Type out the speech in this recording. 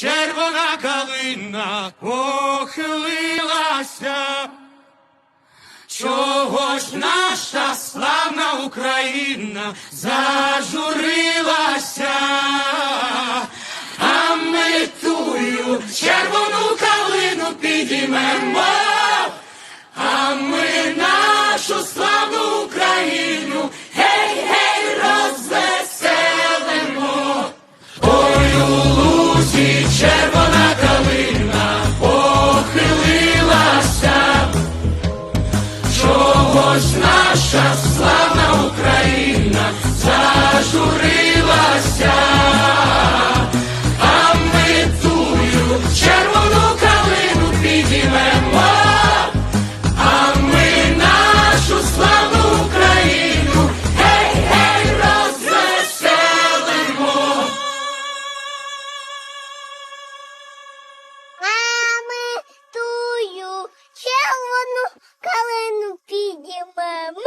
червона калина похилилася, чого ж наша славна Україна зажурилася, а ми тую червону калину підіймемо. Помощь наша слава. одну калину піднімемо.